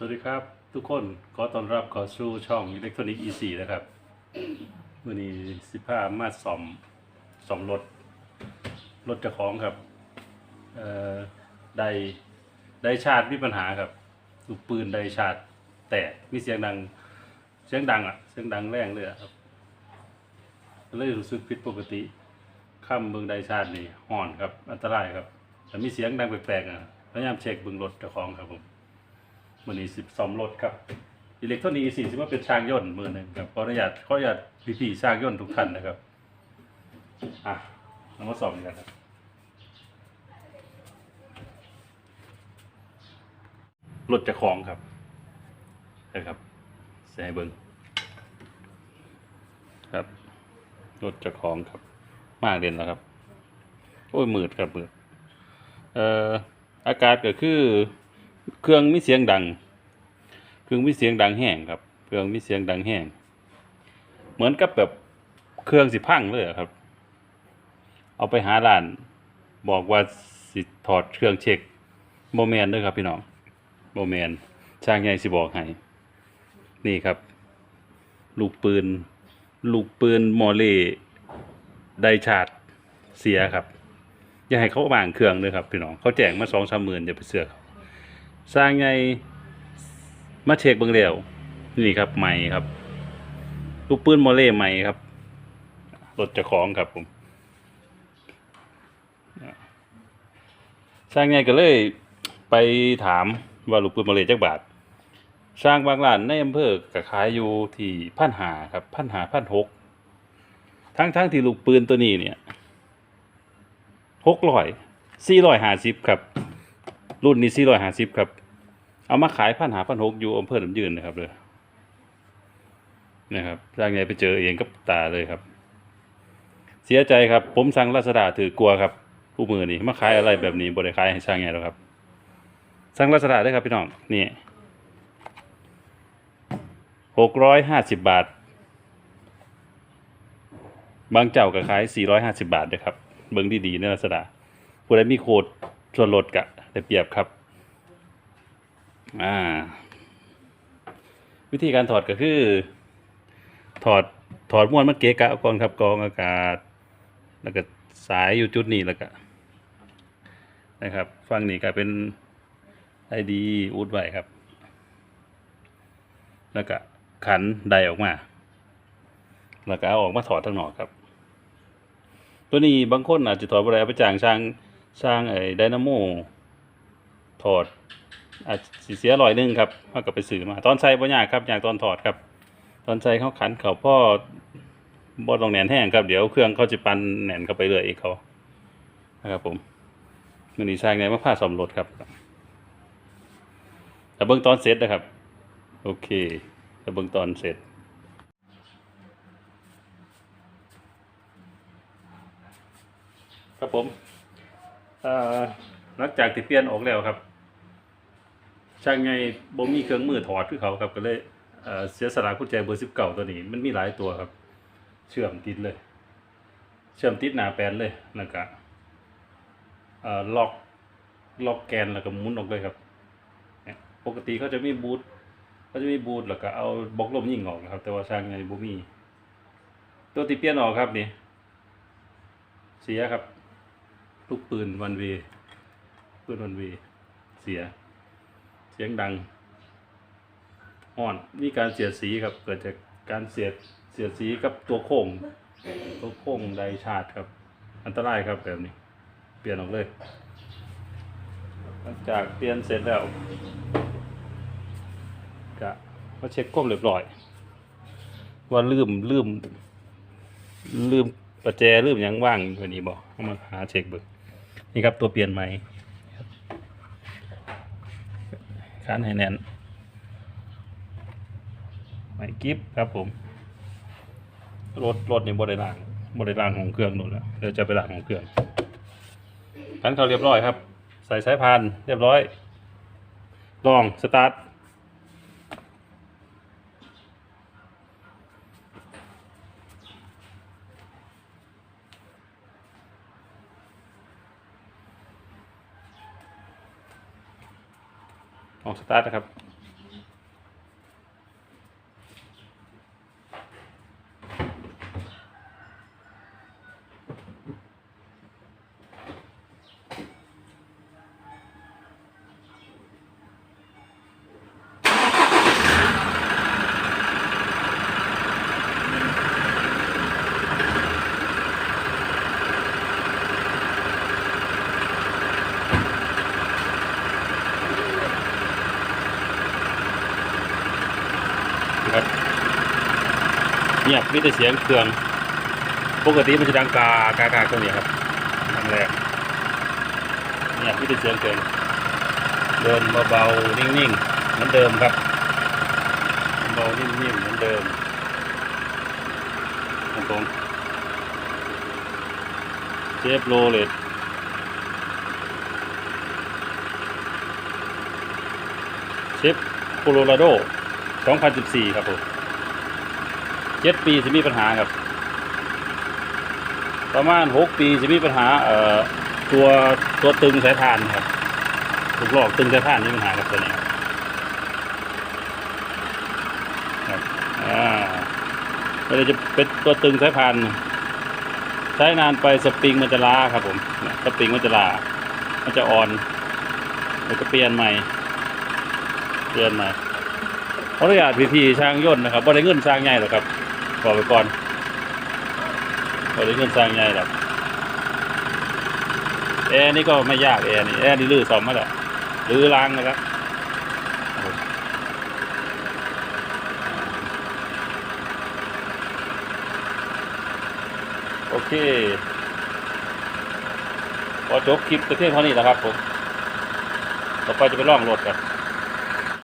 สวัสดีครับ ทุกคนขอต้อนรับเข้าสู่ช่องอิเล็กทรอนิกส์ E4 นะครับวันนี้สิพามาซ่อมซ่อมรถ รถเจ้าของครับเอ่อไดไดชาร์จมีปัญหาครับลูกปืนไดชาร์จแตกมีเสียงดังเสียงดังอะเสียงดังแรงเลยอะครับเลยรู้สึกผิดปกติข้ามเบิงไดชาร์จนี่ห่อนครับอันตรายครับแต่มีเสียงดังแปลกๆอะพยายามเช็คเบิงรถเจ้าของครับผม มือนี้สิบสอมรถครับอิเล็กทรอนิกส์สี่สิบว่าเป็นช่างยนต์มือหนึ่งครับขออนุญาตขออนุญาตพี่ๆช่างยนต์ทุกท่านนะครับอะเรามาสอบกันครับรถจะคล้องครับนะครับใส่เบิ้งครับรถจะคล้องครับ มากเด่นแล้วครับ โอ้ยมืดครับมืดเอ่ออากาศก็คือ เครื่องมีเสียงดัง เครื่องมีเสียงดังแห้งครับ เครื่องมีเสียงดังแห้ง เหมือนกับแบบเครื่องสิพังเลยครับ เอาไปหาร้าน บอกว่าสิถอดเครื่องเช็คโมแมนด้วยครับพี่น้องโมแมนช่างใหญ่สิบอกให้ นี่ครับ ลูกปืน ลูกปืนมอเล่ไดชาร์จเสียครับ อย่าให้เขาวางเครื่องเลยครับพี่น้อง เขาแจกมาสองสามหมื่นอย่าไปเสือกเขา สร้างไงมาเช็คเบิ่งแล้วนี่ครับใหม่ครับลูกปืนโมเล่ใหม่ครับรถจะของครับผมสร้างไงก็เลยไปถามว่าลูกปืนโมเล่จักบาทสร้างบางร้านในอำเภอก็ขายอยู่ที่พันหาครับพันหาพันหกทั้งทั้งที่ลูกปืนตัวนี้เนี่ยหกร้อยสี่ร้อยห้าสิบครับ รุ่นนี้สี่ร้อยห้าสิบครับ เอามาขายพันหาพันหกอยู่อำเภอหนำยืนนะครับเลยนะครับร่างใหญ่ไปเจอเองกับตาเลยครับ เสียใจครับ ผมสั่งลาซาด้าถือกลัวครับผู้มือนี่มาขายอะไรแบบนี้บริขายให้ช่างไงแล้วครับ สั่งลาซาด้าด้ครับพี่น้องนี่หกร้อยห้าสิบบาท บางเจ้าก็ขายสี่ร้อยห้าสิบาทนะครับ เบิ้งดีๆในลาซาด้าผู้ใดมีโคดส่วนลดกะ ได้เปรียบครับ อ่า วิธีการถอดก็คือ ถอดถอดม้วนมันเกะกะก่อนครับกองอากาศ แล้วก็สายอยู่จุดนี้แล้วก็นะครับฝั่งนี้ก็เป็นไอดีอุดไว้ครับ แล้วก็ขันไดออกมา แล้วก็เอาออกมาถอดทั้งหนอกครับ ตัวนี้บางคนอาจจะถอดอะไรเอาไปจ้างช่างช่างไอ้ไดนาโม ถอดอาจสิเสียร้อยหนึงครับเขาก็ไปซื้อมา ตอนใส่บ่ยากครับอยากตอนถอดครับ ตอนใส่เขาขันเขาพ่อบ่ต้องแหนนแห้งครับเดี๋ยวเครื่องเขาจะปันแหนนเข้าไปเลยอีกเขานะครับผมมันนี่สร้างไงมาผ้าสอมรถครับแต่เบื้องตอนเสร็จนะครับ โอเคแต่เบื้องตอนเสร็จครับผมอ่อ หลังจากที่เปลี่ยนออกแล้วครับ ช่างไงบ่มีเครื่องมือถอดคือเขาครับก็เลยเสียสละกุญแจเบอร์สิบเก้าตัวนี้มันมีหลายตัวครับ เชื่อมติดเลย เชื่อมติดหนาแปลนเลยแล้วก็ล็อกล็อกแกนแล้วก็มุนออกเลยครับปกติเขาจะมีบูทเขาจะมีบูทแล้วก็เอาบล็อกลมยิงออกนะครับ แต่ว่าช่างไงบ่มีตัวติเปียนออกครับนี่เสียครับลูกปืนวันเว ปืนวันเวเสีย เสียงดังอ่อนมีการเสียดสีครับเกิดจากการเสียดเสียดสีกับตัวโค้งตัวโค้งไดชาร์จครับ อันตรายครับแบบนี้ เปลี่ยนออกเลยหลังจากเปลี่ยนเสร็จแล้วก็มาเช็คความเรียบร้อย ว่าลืมลืมลืมประแจลืมยังว่างวันนี้บอกเอามาหาเช็คเบิกนี่ครับตัวเปลี่ยนใหม่ คันให้แน่นไม่กิฟครับผม รถรถนี่บริล่างบริล่างของเครื่องนู่นแล้วเดี๋ยวจะไปล่างของเครื่องคันเขาเรียบร้อยครับ ใส่สายพานเรียบร้อย ลองสตาร์ท ลองสตาร์ทนะครับ เงียบมีแต่เสียงเครื่อง ปกติมันจะดังกากากาตัวนี้ครับครั้งแรกเงียบมีแต่เสียงเครื่องเดินเบาๆนิ่งๆเหมือนเดิมครับเบาๆนิ่มๆเหมือนเดิมตรงเชฟโรเลตเชฟโคโลราโด 2014 ครับผม เจ็ดปีจะมีปัญหาครับ ประมาณหกปีจะมีปัญหาเอ่อตัวตัวตึงสายพานครับลูกลอกตึงสายพานมีปัญหากับตัวนี้ครับอ่าเลาจะเป็นตัวตึงสายพานใช้นานไปสปริงมันจะล้าครับผมสปริงมันจะล้ามันจะอ่อนเราจะเปลี่ยนใหม่เปลี่ยนใหม่ขออนุญาตพี่ๆช่างย่นนะครับบ่ได้เงินสร้างใหญ่หรอกครับ บอกไปก่อนบ่ได้เงินสร้างใหญ่หรอกแอร์นี่ก็ไม่ยากแอร์นี่แอร์นี่ลื้อซ่อมมาแล้วลื้อล้างนะครับครับโอเคพอจบคลิปแต่เพียงเท่านี้แหล้วครับผม ต่อไปจะไปล่องรถกัน